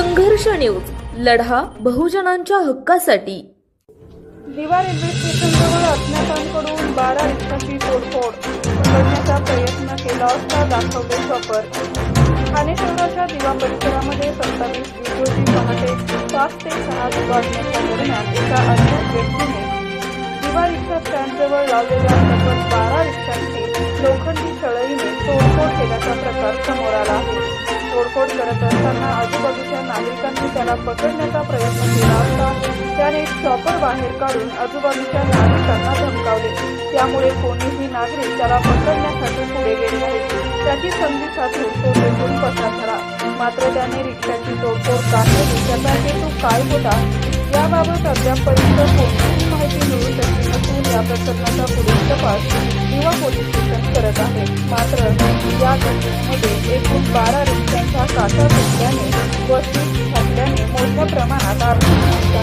संघर्ष न्यूज. लढा बहुजनांच्या हक्कासाठी. दिवा रेल्वे स्टेशनजवळ अज्ञातांकडून बारा रिक्षाची तोडफोड. करण्याचा प्रयत्न केला असता दाखवले शॉपर ठाणे शहराच्या दिवा परिसरामध्ये सत्तावीस विरोधी पहाटे पाच ते सहा वाजण्याच्या दरम्यान एका अज्ञात व्यक्तीने. दिवा रिक्षा स्टँडजवळ लावलेल्या तब्बल बारा रिक्षांची लोखंडी सळईने तोडफोड केल्याचा प्रकार समोर आला. आहे तोडफोड करत असताना आजूबाजूच्या नागरिकांनी त्याला पकडण्याचा प्रयत्न केला असता त्याने चॉपर बाहेर काढून आजूबाजूच्या नागरिकांना धमकावले. त्यामुळे कोणीही नागरिक त्याला पकडण्यासाठी पुढे गेले नाही. त्याची संधी साधून तो तेथून पसार झाला. मात्र त्याने रिक्षाची तोडफोड का केली त्याचा हेतू काय होता याबाबत अद्यापपर्यंत कोणतीही माहिती मिळू शकली नसून या प्रकरणाचा पुढील तपास किंवा पोलीस स्टेशन करत आहे. मात्र या घटनेमध्ये एकूण बारा Dan mulutnya bermanfaat.